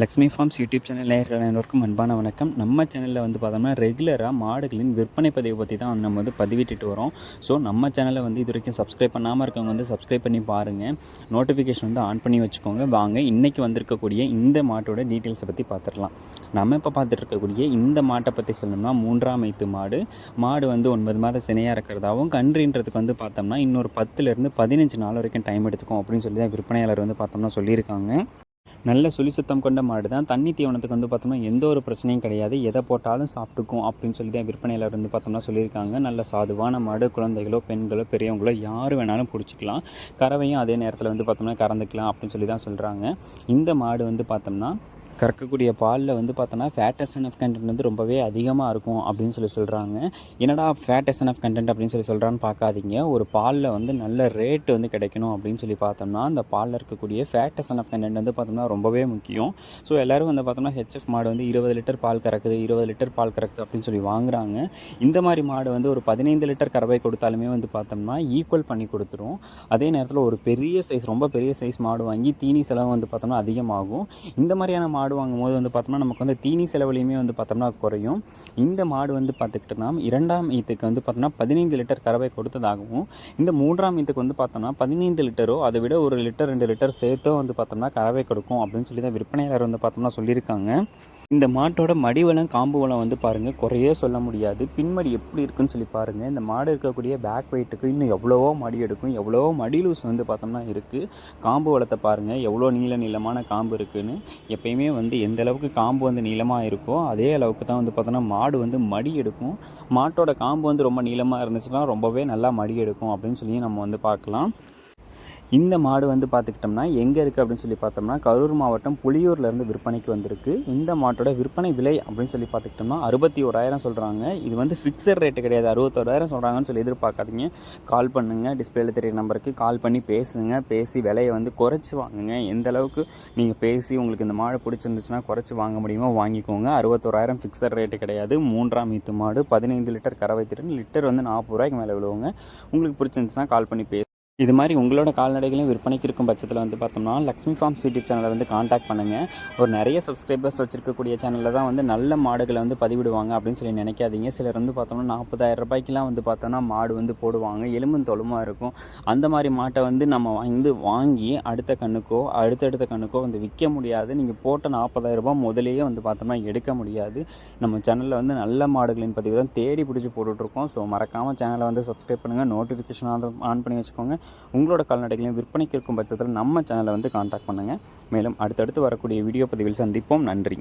Lakshmi forms YouTube channel நேயர்கள் அனைவருக்கும் அன்பான வணக்கம். நம்ம சேனலில் வந்து பார்த்தோம்னா ரெகுலராக மாடுகளின் விற்பனை பதிவு பற்றி தான் வந்து நம்ம வந்து பதிவிட்டுட்டு வரோம். ஸோ நம்ம சேனலை வந்து இது வரைக்கும் சப்ஸ்கிரைப் பண்ணாமல் இருக்கவங்க வந்து சப்ஸ்கிரைப் பண்ணி பாருங்கள் நோட்டிஃபிகேஷன் வந்து ஆன் பண்ணி வச்சுக்கோங்க. வாங்க இன்றைக்கி வந்திருக்கக்கூடிய இந்த மாட்டோட டீட்டெயில்ஸை பற்றி பார்த்துடலாம் நம்ம இப்போ பார்த்துட்டு இருக்கக்கூடிய இந்த மாட்டை பற்றி சொல்லணும்னா மூன்றாம் ஐத்து மாடு. மாடு வந்து ஒன்பது மாதம் சினையாக இருக்கிறதாகவும் கன்றுன்றதுக்கு வந்து பார்த்தோம்னா இன்னொரு பத்துலேருந்து பதினஞ்சு நாள் வரைக்கும் டைம் எடுத்துக்கும் அப்படின்னு சொல்லி தான் விற்பனையாளர் வந்து பார்த்தோம்னா சொல்லியிருக்காங்க. நல்ல சுழி சுத்தம் கொண்ட மாடு தான். தண்ணி தீவனத்துக்கு வந்து பார்த்தோம்னா எந்த ஒரு பிரச்சனையும் கிடையாது. எதை போட்டாலும் சாப்பிட்டுக்கும் அப்படின்னு சொல்லி தான் விற்பனையில் வந்து பார்த்தோம்னா சொல்லியிருக்காங்க. நல்ல சாதுவான மாடு குழந்தைகளோ பெண்களோ பெரியவங்களோ யார் வேணாலும் பிடிச்சிக்கலாம். கறவையும் அதே நேரத்தில் வந்து பார்த்தோம்னா கறந்துக்கலாம் அப்படின்னு சொல்லி தான் சொல்கிறாங்க இந்த மாடு வந்து பார்த்தோம்னா கறக்கக்கூடிய பாலில் வந்து பார்த்தோன்னா ஃபேட் ஆஃப் கண்டென்ட் வந்து ரொம்பவே அதிகமாக இருக்கும் அப்படின்னு சொல்லி சொல்கிறாங்க என்னடா ஃபேட் ஆஃப் கண்டென்ட் அப்படின்னு சொல்லி சொல்கிறான்னு பார்க்காதீங்க ஒரு பாலில் வந்து நல்ல ரேட் வந்து கிடைக்கணும் அப்படின்னு சொல்லி பார்த்தோம்னா அந்த பாலில் இருக்கக்கூடிய ஃபேட் ஆஃப் கண்டென்ட் வந்து பார்த்தோம்னா ரொம்பவே முக்கியம். ஸோ எல்லோரும் வந்து பார்த்தோம்னா ஹெச்எஃப் மாடு வந்து இருபது லிட்டர் பால் கறக்குது இருபது லிட்டர் பால் கறக்குது அப்படின்னு சொல்லி வாங்குறாங்க. இந்த மாதிரி மாடு வந்து ஒரு பதினைந்து லிட்டர் கறவை கொடுத்தாலுமே வந்து பார்த்தோம்னா ஈக்குவல் பண்ணி கொடுத்துரும். அதே நேரத்தில் ஒரு பெரிய சைஸ் ரொம்ப பெரிய சைஸ் மாடு வாங்கி தீனி செலவு வந்து பார்த்தோம்னா அதிகமாகும். இந்த மாதிரியான மாடு மாடு வாங்கும்போது வந்து பார்த்தோம்னா நமக்கு வந்து தீனி செலவுலையுமே வந்து பார்த்தோம்னா குறையும். இந்த மாடு வந்து பார்த்துக்கிட்டோம்னா இரண்டாம் ஈத்துக்கு வந்து பார்த்தோம்னா பதினைந்து லிட்டர் கறவை கொடுத்ததாகவும் இந்த மூன்றாம் ஈத்துக்கு வந்து பார்த்தோம்னா பதினைந்து லிட்டரோ அதை விட ஒரு லிட்டர் ரெண்டு லிட்டர் சேர்த்தோ வந்து பார்த்தோம்னா கறவை கொடுக்கும் அப்படின்னு சொல்லி தான் விற்பனையாளர் வந்து பார்த்தோம்னா சொல்லியிருக்காங்க. இந்த மாட்டோட மடிவளம் காம்பு வளம் வந்து பாருங்கள் குறையே சொல்ல முடியாது. பின்மடி எப்படி இருக்குன்னு சொல்லி பாருங்கள் இந்த மாடு இருக்கக்கூடிய பேக் வெயிட்டுக்கு இன்னும் எவ்வளவோ மடி எடுக்கும் எவ்வளவோ மடி லூஸ் வந்து பார்த்தோம்னா இருக்குது காம்பு வளத்தை பாருங்கள் எவ்வளோ நீள நீளமான காம்பு இருக்குதுன்னு எப்பயுமே வந்து எந்த அளவுக்கு காம்பு வந்து நீளமாக இருக்கோ அதே அளவுக்கு தான் வந்து பார்த்தோன்னா மாடு வந்து மடி எடுக்கும். மாட்டோட காம்பு வந்து ரொம்ப நீளமாக இருந்துச்சுன்னா ரொம்பவே நல்லா மடி எடுக்கும் அப்படின்னு சொல்லி நம்ம வந்து பார்க்கலாம். இந்த மாடு வந்து பார்த்துக்கிட்டோம்னா எங்கே இருக்குது அப்படின்னு சொல்லி பார்த்தோம்னா கரூர் மாவட்டம் புளியூர்லேருந்து விற்பனைக்கு வந்திருக்கு. இந்த மாட்டோட விற்பனை விலை அப்படின்னு சொல்லி பார்த்துக்கிட்டோம்னா அறுபத்தி ஓராயிரம் சொல்கிறாங்க இது வந்து ஃபிக்ஸட் ரேட்டு கிடையாது. அறுபத்தோராயிரம் சொல்கிறாங்கன்னு சொல்லி எதிர்பார்க்காதீங்க. கால் பண்ணுங்கள் டிஸ்பிளேல தெரிய நம்பருக்கு கால் பண்ணி பேசுங்க. பேசி விலையை வந்து குறைச்சி வாங்குங்க. எந்த அளவுக்கு நீங்கள் பேசி உங்களுக்கு இந்த மாடு பிடிச்சிருந்துச்சுன்னா குறைச்சி வாங்க முடியுமோ வாங்கிக்கோங்க. அறுபத்தோராயிரம் ஃபிக்ஸட் ரேட்டு கிடையாது. மூன்றாம் ஈத்து மாடு பதினைந்து லிட்டர் கறவை திறன் லிட்டர் வந்து நாற்பது ரூபாய்க்கு மேலே விழுவுங்க. உங்களுக்கு பிடிச்சிருந்துச்சுன்னா கால் பண்ணி பேசு இது மாதிரி உங்களோட கால்நடைகளையும் விற்பனைக்கு இருக்கும் பட்சத்தில் வந்து பார்த்தோம்னா லக்ஷ்மி ஃபார்ம்ஸ் யூடியூப் சேனலை வந்து காண்டாக்ட் பண்ணுங்கள் ஒரு நிறைய சப்ஸ்கிரைபர்ஸ் வச்சிருக்கக்கூடிய சேனலில் தான் வந்து நல்ல மாடுகளை வந்து பதிவிடுவாங்க அப்படின்னு சொல்லி நினைக்காதீங்க. சிலர் வந்து பார்த்தோம்னா நாற்பதாயிரம் ரூபாய்க்குலாம் வந்து பார்த்தோம்னா மாடு வந்து போடுவாங்க. எலும்பும் தொழுமாக இருக்கும். அந்த மாதிரி மாட்டை வந்து நம்ம வந்து வாங்கி அடுத்த கண்ணுக்கோ அடுத்தடுத்த கண்ணுக்கோ வந்து விற்க முடியாது. நீங்கள் போட்ட நாற்பதாயிரம் ரூபாய் முதலேயே வந்து பார்த்தோம்னா எடுக்க முடியாது. நம்ம சேனலில் வந்து நல்ல மாடுகளின் பதிவு தான் தேடி பிடிச்சி போட்டுட்ருக்கோம் ஸோ மறக்காமல் சேனலை வந்து சப்ஸ்கிரைப் பண்ணுங்கள் நோட்டிஃபிகேஷன் ஆன் பண்ணி வச்சுக்கோங்க. உங்களோட கால்நடைகளையும் விற்பனைக்கு இருக்கும் பட்சத்தில் நம்ம சேனலை வந்து காண்டாக்ட் பண்ணுங்கள் மேலும் அடுத்தடுத்து வரக்கூடிய வீடியோ பதிவில் சந்திப்போம். நன்றி.